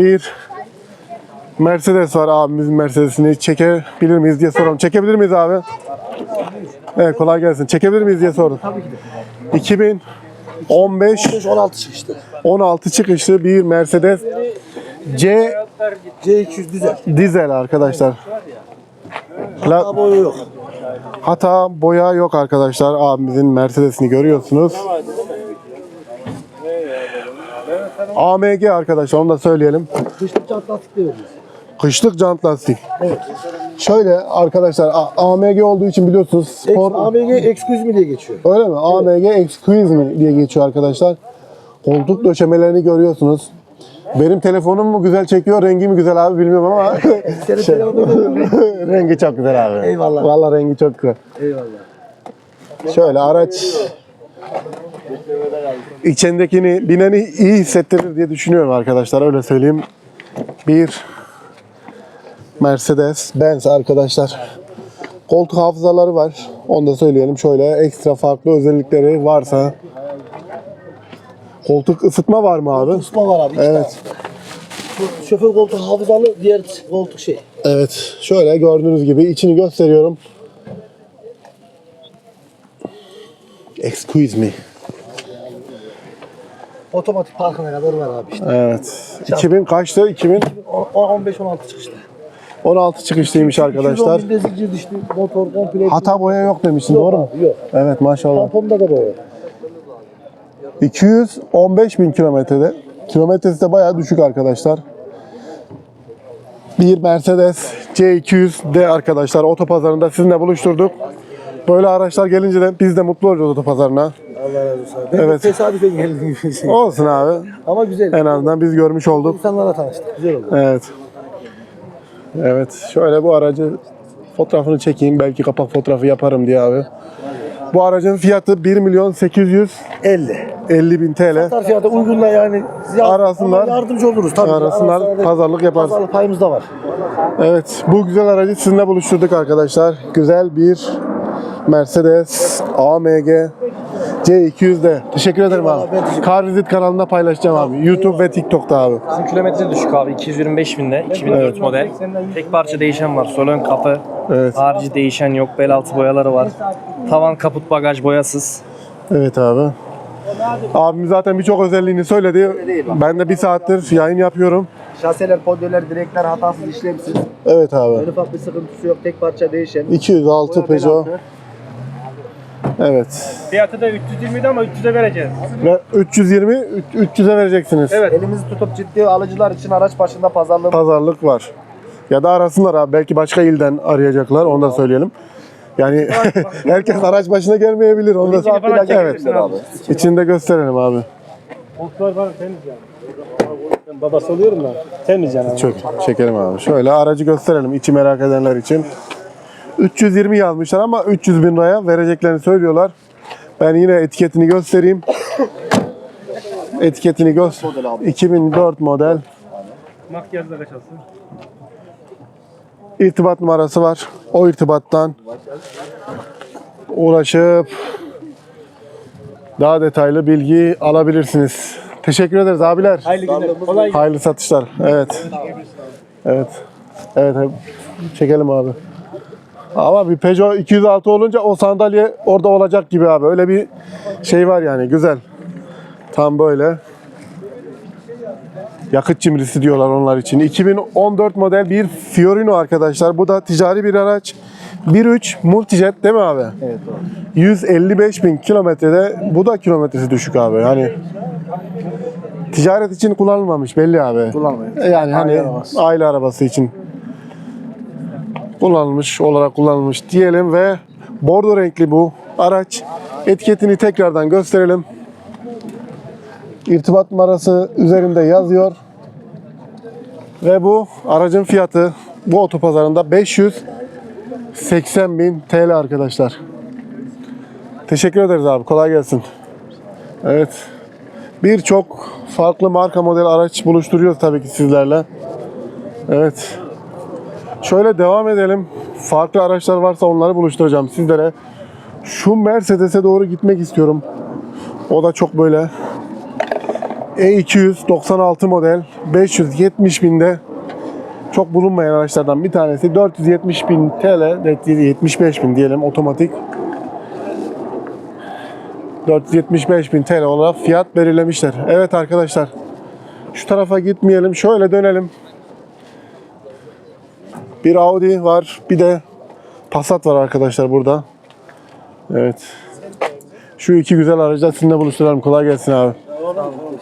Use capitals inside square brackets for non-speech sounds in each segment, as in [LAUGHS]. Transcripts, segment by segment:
Bir Mercedes var abimizin Mercedes'ini çekebilir miyiz diye soralım. Çekebilir miyiz abi? Evet kolay gelsin. Çekebilir miyiz diye sordum. Tabii ki de. 2015 16 çıkıştı. 16 çıkışlı bir Mercedes C C200 dizel. dizel arkadaşlar. La- Daha boyu yok. Hata boya yok arkadaşlar. Abimizin Mercedes'ini görüyorsunuz. AMG arkadaşlar onu da söyleyelim. Kışlık jant lastik de veriyoruz. Kışlık jant lastik. Evet. Şöyle arkadaşlar A- AMG olduğu için biliyorsunuz spor AMG Excuse Me diye geçiyor. öyle mi? AMG Excuse Me diye geçiyor arkadaşlar. Koltuk döşemelerini görüyorsunuz. Benim telefonum mu güzel çekiyor, rengi mi güzel abi bilmiyorum ama [LAUGHS] Senin [LAUGHS] Şey- telefonun [LAUGHS] rengi çok güzel abi. Eyvallah. Vallahi rengi çok güzel. Eyvallah. Şöyle araç içindekini bineni iyi hissettirir diye düşünüyorum arkadaşlar öyle söyleyeyim. Bir Mercedes Benz arkadaşlar. Koltuk hafızaları var. Onu da söyleyelim. Şöyle ekstra farklı özellikleri varsa. Koltuk ısıtma var mı abi? Isma var abi. Evet. Şoför koltuğu hafızalı, diğer koltuk şey. Evet. Şöyle gördüğünüz gibi içini gösteriyorum. Excuse me. Otomatik parkına kadar var abi işte. Evet. 2000 kaçtı? 2016 15-16 çıkıştı. çıkışlıymış arkadaşlar. 210 binde zincir dişli motor komple. Hata boya yok demiştin doğru mu? Yok. Evet maşallah. Tamponda da boya. 215 bin kilometrede. Kilometresi de bayağı düşük arkadaşlar. Bir Mercedes C200D arkadaşlar otopazarında sizinle buluşturduk. Böyle araçlar gelince de biz de mutlu olacağız otopazarına. Allah razı olsun. Ben Evet. tesadüfen geldim şey. Olsun abi. Ama güzel. En azından biz görmüş olduk. İnsanlarla tanıştık. Güzel oldu. Evet. Evet. Şöyle bu aracı fotoğrafını çekeyim. Belki kapak fotoğrafı yaparım diye abi. Bu aracın fiyatı 1 milyon 850 50. bin TL. Tar fiyatı uygunla yani. Ya- Arasınlar. Yardımcı oluruz tabii. Arasınlar, Arasında pazarlık yaparız. Pazarlık payımız da var. Evet. Bu güzel aracı sizinle buluşturduk arkadaşlar. Güzel bir Mercedes AMG C200'de. Teşekkür ederim abi. Car Visit kanalında paylaşacağım abi. YouTube ve TikTok'ta abi. Bizim kilometre düşük abi 225 binde 2004 model. Tek parça değişen var. Sol ön kapı. Evet. Harici değişen yok. Bel altı boyaları var. Tavan kaput bagaj boyasız. Evet abi. Abim zaten birçok özelliğini söyledi. Ben de bir saattir yayın yapıyorum. Şaseler, podyolar, direkler hatasız işlemsiz. Evet abi. En ufak bir sıkıntısı yok. Tek parça değişen. 206 Peugeot. Evet. Fiyatı da 320'di ama 300'e vereceğiz. Ve 320 300'e vereceksiniz. Evet. Elimizi tutup ciddi alıcılar için araç başında pazarlığı Pazarlık var. Ya da arasınlar abi. Belki başka ilden arayacaklar. Onu da söyleyelim. Yani [LAUGHS] herkes araç başına gelmeyebilir. Onu da falan Evet. çekebilirsin abi. İçinde gösterelim abi. Koltuklar var temiz yani. Babası oluyorum da temiz yani. Çok çekelim abi. Şöyle aracı gösterelim içi merak edenler için. 320 yazmışlar ama 300 bin liraya vereceklerini söylüyorlar. Ben yine etiketini göstereyim. Etiketini göster. 2004 model. Makyajla kaçarsın. İrtibat numarası var. O irtibattan uğraşıp daha detaylı bilgi alabilirsiniz. Teşekkür ederiz abiler. Hayırlı günler. Kolay Hayırlı satışlar. Evet. Evet. evet. Çekelim abi. Ama bir Peugeot 206 olunca o sandalye orada olacak gibi abi. Öyle bir şey var yani. Güzel. Tam böyle. Yakıt cimrisi diyorlar onlar için. 2014 model bir Fiorino arkadaşlar. Bu da ticari bir araç. 1.3 Multijet değil mi abi? Evet 155 bin kilometrede. Bu da kilometresi düşük abi. Hani ticaret için kullanılmamış belli abi. Kullanılmıyor. Yani hani Aile arabası. aile arabası için kullanılmış olarak kullanılmış diyelim ve bordo renkli bu araç. Etiketini tekrardan gösterelim. İrtibat numarası üzerinde yazıyor. Ve bu aracın fiyatı bu otopazarında 580 bin TL arkadaşlar. Teşekkür ederiz abi. Kolay gelsin. Evet. Birçok farklı marka model araç buluşturuyoruz tabii ki sizlerle. Evet. Şöyle devam edelim. Farklı araçlar varsa onları buluşturacağım sizlere. Şu Mercedes'e doğru gitmek istiyorum. O da çok böyle E200 96 model 570 binde çok bulunmayan araçlardan bir tanesi 470 bin TL, evet, 75 bin diyelim otomatik. 475 bin TL olarak fiyat belirlemişler. Evet arkadaşlar şu tarafa gitmeyelim şöyle dönelim. Bir Audi var bir de Passat var arkadaşlar burada. Evet. Şu iki güzel aracı da sizinle buluşturalım. Kolay gelsin abi.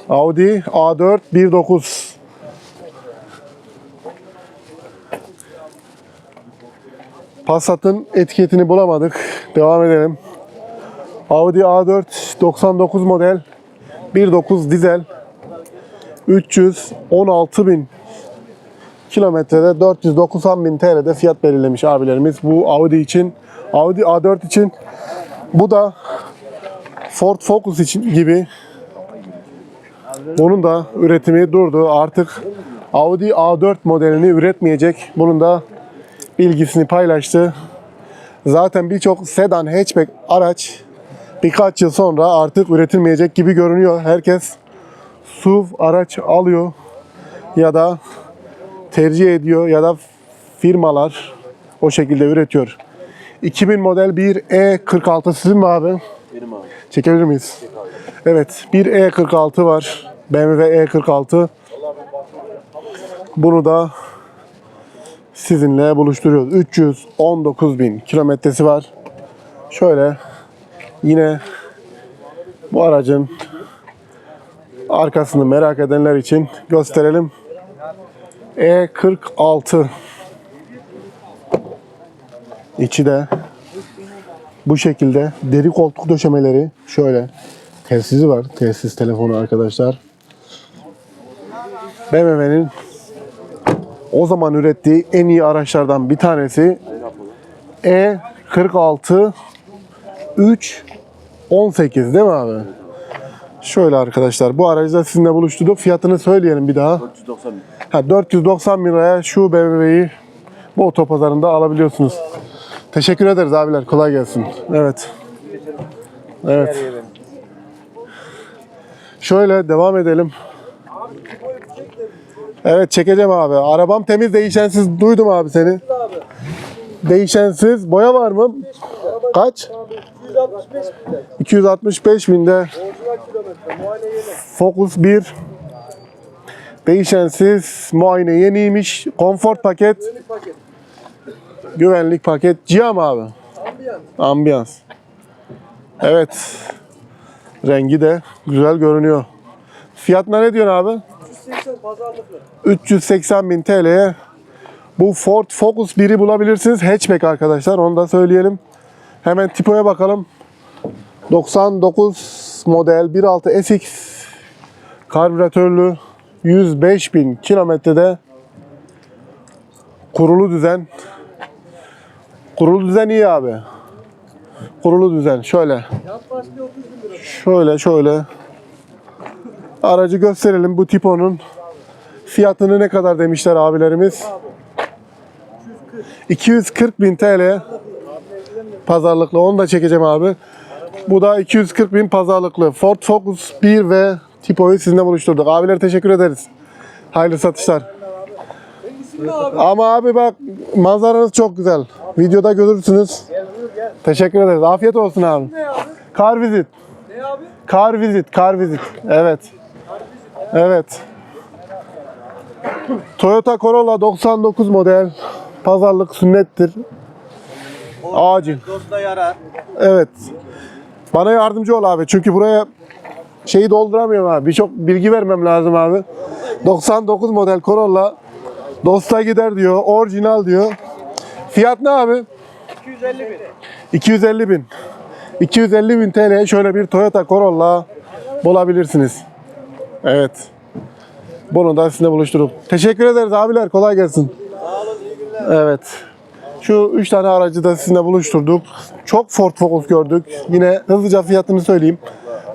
Audi A4 1.9 Passat'ın etiketini bulamadık. Devam edelim. Audi A4 99 model 1.9 dizel 316 bin kilometrede 490 bin TL'de fiyat belirlemiş abilerimiz bu Audi için. Audi A4 için bu da Ford Focus için gibi bunun da üretimi durdu. Artık Audi A4 modelini üretmeyecek. Bunun da bilgisini paylaştı. Zaten birçok sedan hatchback araç birkaç yıl sonra artık üretilmeyecek gibi görünüyor. Herkes SUV araç alıyor ya da tercih ediyor ya da firmalar o şekilde üretiyor. 2000 model bir E46 sizin mi abi? Benim abi. Çekebilir miyiz? Evet, bir E46 var. BMW E46. Bunu da sizinle buluşturuyoruz. 319 bin kilometresi var. Şöyle yine bu aracın arkasını merak edenler için gösterelim. E46 içi de bu şekilde deri koltuk döşemeleri şöyle telsizi var. Telsiz telefonu arkadaşlar. BMW'nin o zaman ürettiği en iyi araçlardan bir tanesi E46 3 18 değil mi abi? Şöyle arkadaşlar bu aracı da sizinle buluşturduk. Fiyatını söyleyelim bir daha. 490 bin. Ha, 490 bin liraya şu BMW'yi bu otopazarında alabiliyorsunuz. Teşekkür ederiz abiler. Kolay gelsin. Evet. Evet. Şöyle devam edelim. Evet çekeceğim abi. Arabam temiz değişensiz. Duydum abi seni. Değişensiz. Boya var mı? Kaç? 265 binde. Focus 1. Değişensiz. Muayene yeniymiş. Konfor paket. Güvenlik paket. Ciham abi. Ambiyans. Evet. Rengi de güzel görünüyor. Fiyatına ne diyorsun abi? 380 bin TL'ye bu Ford Focus 1'i bulabilirsiniz. Hatchback arkadaşlar onu da söyleyelim. Hemen tipoya bakalım. 99 model 1.6 SX karbüratörlü 105 bin kilometrede kurulu düzen kurulu düzen iyi abi. Kurulu düzen şöyle. Şöyle şöyle. Aracı gösterelim bu tiponun fiyatını ne kadar demişler abilerimiz. 240 bin TL pazarlıklı onu da çekeceğim abi. Bu da 240 bin pazarlıklı. Ford Focus 1 ve Tipo'yu sizinle buluşturduk. Abiler teşekkür ederiz. Hayırlı satışlar. Ama abi bak manzaranız çok güzel. Videoda görürsünüz. Teşekkür ederiz. Afiyet olsun abi. Car visit. Ne abi? Car visit, car visit. Evet. Evet. Toyota Corolla 99 model. Pazarlık sünnettir. Acil. Dosta yarar. Evet. Bana yardımcı ol abi. Çünkü buraya şeyi dolduramıyorum abi. Birçok bilgi vermem lazım abi. 99 model Corolla dosta gider diyor. Orijinal diyor. Fiyat ne abi? 250 bin. 250 bin. 250 bin TL'ye şöyle bir Toyota Corolla bulabilirsiniz. Evet. Bunu da sizinle buluşturup. Teşekkür ederiz abiler. Kolay gelsin. Evet. Şu üç tane aracı da sizinle buluşturduk. Çok Ford Focus gördük. Yine hızlıca fiyatını söyleyeyim.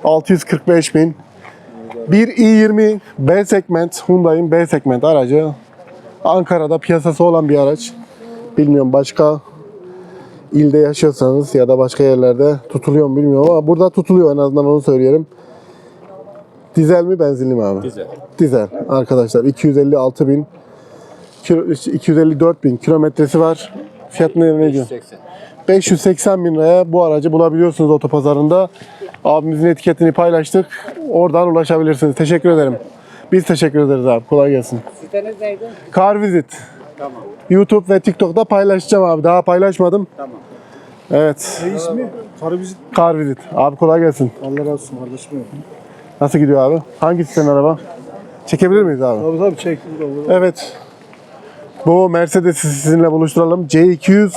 645 bin. Bir i20 B segment, Hyundai'in B segment aracı. Ankara'da piyasası olan bir araç. Bilmiyorum başka ilde yaşıyorsanız ya da başka yerlerde tutuluyor mu bilmiyorum ama burada tutuluyor en azından onu söyleyelim. Dizel mi benzinli mi abi? Dizel. Dizel arkadaşlar 256 bin 254 bin kilometresi var. Fiyat ne, ne diyor? 80. 580 bin liraya bu aracı bulabiliyorsunuz otopazarında. Abimizin etiketini paylaştık. Oradan ulaşabilirsiniz. Teşekkür ederim. Biz teşekkür ederiz abi. Kolay gelsin. Siteniz neydi? Car Visit. Tamam. YouTube ve TikTok'ta paylaşacağım abi. Daha paylaşmadım. Tamam. Evet. Ne ismi? Karabizit. Car Visit. Abi kolay gelsin. Allah razı olsun kardeşim. Nasıl gidiyor abi? Hangisi senin araba? Çekebilir miyiz abi? Tabii tabii çek. Evet. Bu Mercedes'i sizinle buluşturalım. C200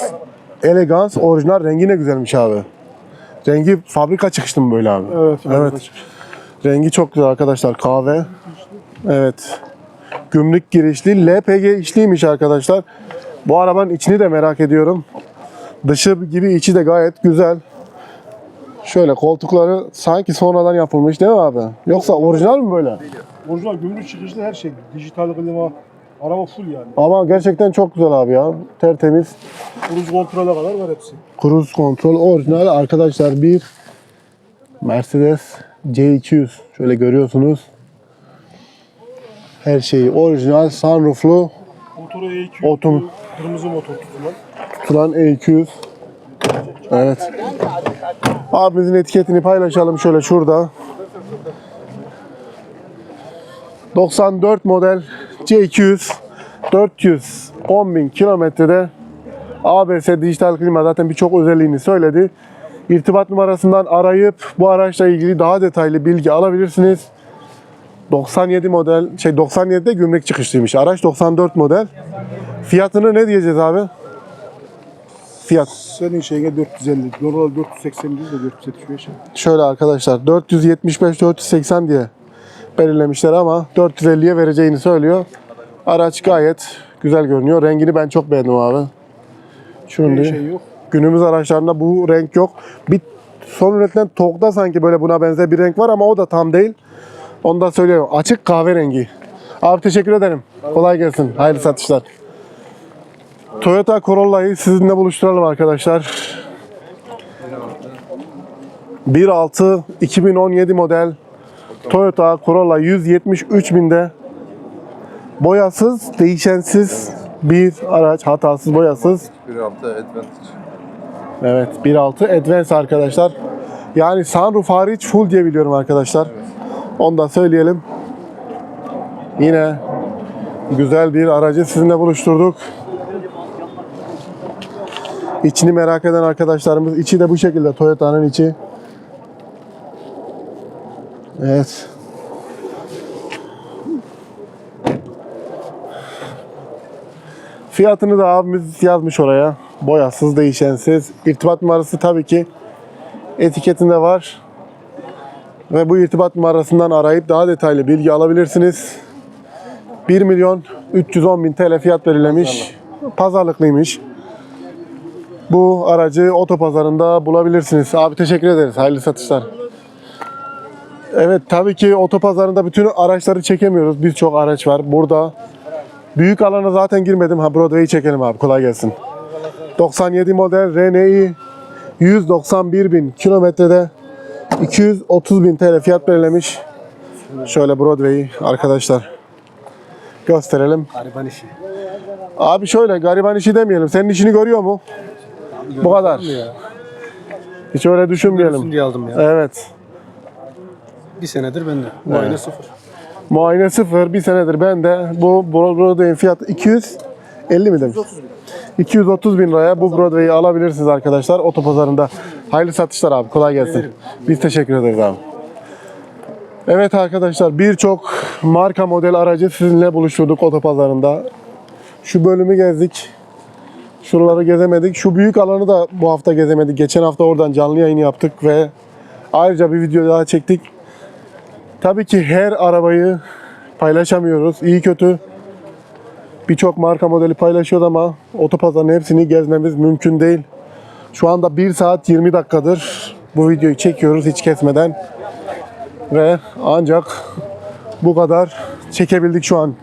Elegance orijinal rengi ne güzelmiş abi. Rengi fabrika çıkışlı mı böyle abi? Evet. Evet. Rengi çok güzel arkadaşlar. Kahve. Evet. Gümrük girişli. LPG içliymiş arkadaşlar. Bu arabanın içini de merak ediyorum. Dışı gibi içi de gayet güzel. Şöyle koltukları sanki sonradan yapılmış değil mi abi? Yoksa orijinal mi böyle? Orijinal gümrük çıkışlı her şey. Dijital klima. Araba full yani. Ama gerçekten çok güzel abi ya. Tertemiz. Cruise kontrole kadar var hepsi. Cruise kontrol orijinal arkadaşlar bir Mercedes C200 şöyle görüyorsunuz. Her şeyi orijinal sunrooflu Motoru E200. Otom. Kırmızı motor tutulan. tutulan E200. Evet. Abimizin etiketini paylaşalım şöyle şurada. 94 model C200 410 bin kilometrede ABS dijital klima zaten birçok özelliğini söyledi. İrtibat numarasından arayıp bu araçla ilgili daha detaylı bilgi alabilirsiniz. 97 model şey 97'de gümrük çıkışlıymış. Araç 94 model. Fiyatını ne diyeceğiz abi? Fiyat. Senin şeyine 450. Normal 480 değil de 475. Şöyle arkadaşlar 475-480 diye belirlemişler ama 450'ye vereceğini söylüyor. Araç gayet güzel görünüyor. Rengini ben çok beğendim abi. Diye. şey yok. Günümüz araçlarında bu renk yok. Bir son üretilen TOG'da sanki böyle buna benzer bir renk var ama o da tam değil. Onu da söylüyorum. Açık kahverengi. Abi teşekkür ederim. Kolay gelsin. Hayırlı satışlar. Toyota Corolla'yı sizinle buluşturalım arkadaşlar. 1.6 2017 model Toyota Corolla 173 binde boyasız, değişensiz bir araç. Hatasız, boyasız. 1.6 Advantage. Evet 1.6 Advance arkadaşlar. Yani sunroof hariç full diye biliyorum arkadaşlar. Onu da söyleyelim. Yine güzel bir aracı sizinle buluşturduk. İçini merak eden arkadaşlarımız. içi de bu şekilde Toyota'nın içi. Evet. Fiyatını da abimiz yazmış oraya. Boyasız, değişensiz. İrtibat numarası tabii ki etiketinde var. Ve bu irtibat numarasından arayıp daha detaylı bilgi alabilirsiniz. 1 milyon 310 bin TL fiyat belirlemiş. Pazarlıklıymış. Bu aracı otopazarında bulabilirsiniz. Abi teşekkür ederiz. Hayırlı satışlar. Evet tabii ki otopazarında bütün araçları çekemiyoruz. Birçok araç var. Burada büyük alana zaten girmedim. Ha Broadway'i çekelim abi. Kolay gelsin. 97 model RNI 191 bin kilometrede 230 bin TL fiyat belirlemiş. Şöyle Broadway'i arkadaşlar gösterelim. Gariban işi. Abi şöyle gariban işi demeyelim. Senin işini görüyor mu? Bu kadar. Hiç öyle düşünmeyelim. diye aldım ya. Evet. Bir senedir bende. Muayene sıfır. Muayene sıfır. Bir senedir ben de bu Broadway'in fiyatı 250 mi demiş? 230 bin liraya bu Broadway'i alabilirsiniz arkadaşlar otopazarında. Hayırlı satışlar abi. Kolay gelsin. Biz teşekkür ederiz abi. Evet arkadaşlar birçok marka model aracı sizinle buluşturduk otopazarında. Şu bölümü gezdik. Şuraları gezemedik. Şu büyük alanı da bu hafta gezemedik. Geçen hafta oradan canlı yayın yaptık ve ayrıca bir video daha çektik. Tabii ki her arabayı paylaşamıyoruz. İyi kötü birçok marka modeli paylaşıyoruz ama otopazarın hepsini gezmemiz mümkün değil. Şu anda 1 saat 20 dakikadır bu videoyu çekiyoruz hiç kesmeden. Ve ancak bu kadar çekebildik şu an.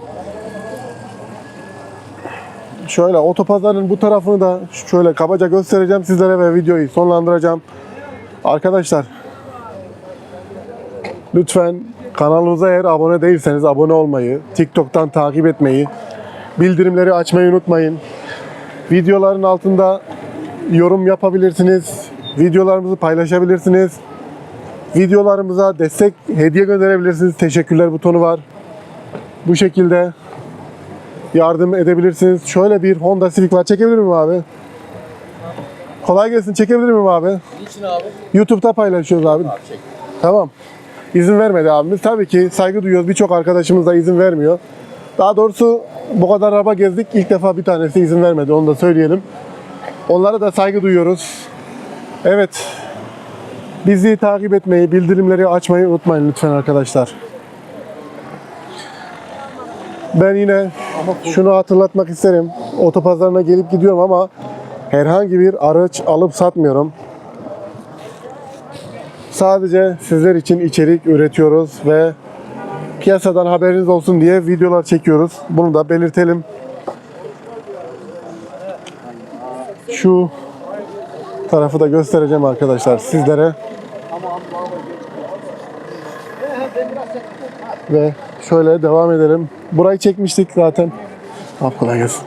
Şöyle otopazarın bu tarafını da şöyle kabaca göstereceğim sizlere ve videoyu sonlandıracağım. Arkadaşlar lütfen Kanalımıza eğer abone değilseniz abone olmayı, TikTok'tan takip etmeyi, bildirimleri açmayı unutmayın. Videoların altında yorum yapabilirsiniz. Videolarımızı paylaşabilirsiniz. Videolarımıza destek hediye gönderebilirsiniz. Teşekkürler butonu var. Bu şekilde yardım edebilirsiniz. Şöyle bir Honda Civic var. Çekebilir miyim abi? Kolay gelsin. Çekebilir miyim abi? Niçin abi? YouTube'da paylaşıyoruz abi. Tamam. İzin vermedi abimiz. Tabii ki saygı duyuyoruz. Birçok arkadaşımız da izin vermiyor. Daha doğrusu bu kadar araba gezdik. İlk defa bir tanesi izin vermedi. Onu da söyleyelim. Onlara da saygı duyuyoruz. Evet. Bizi takip etmeyi, bildirimleri açmayı unutmayın lütfen arkadaşlar. Ben yine şunu hatırlatmak isterim. Otopazarına gelip gidiyorum ama herhangi bir araç alıp satmıyorum. Sadece sizler için içerik üretiyoruz ve piyasadan haberiniz olsun diye videolar çekiyoruz. Bunu da belirtelim. Şu tarafı da göstereceğim arkadaşlar sizlere. Ve şöyle devam edelim. Burayı çekmiştik zaten. Abi kolay gelsin.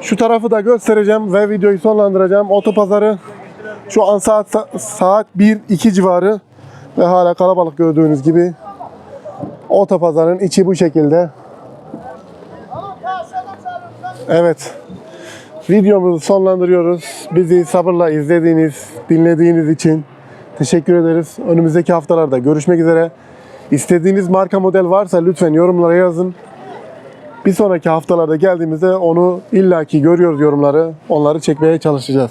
Şu tarafı da göstereceğim ve videoyu sonlandıracağım. Otopazarı şu an saat saat 1-2 civarı ve hala kalabalık gördüğünüz gibi. Otopazarın içi bu şekilde. Evet. Videomuzu sonlandırıyoruz. Bizi sabırla izlediğiniz, dinlediğiniz için teşekkür ederiz. Önümüzdeki haftalarda görüşmek üzere. İstediğiniz marka model varsa lütfen yorumlara yazın. Bir sonraki haftalarda geldiğimizde onu illaki görüyoruz yorumları. Onları çekmeye çalışacağız.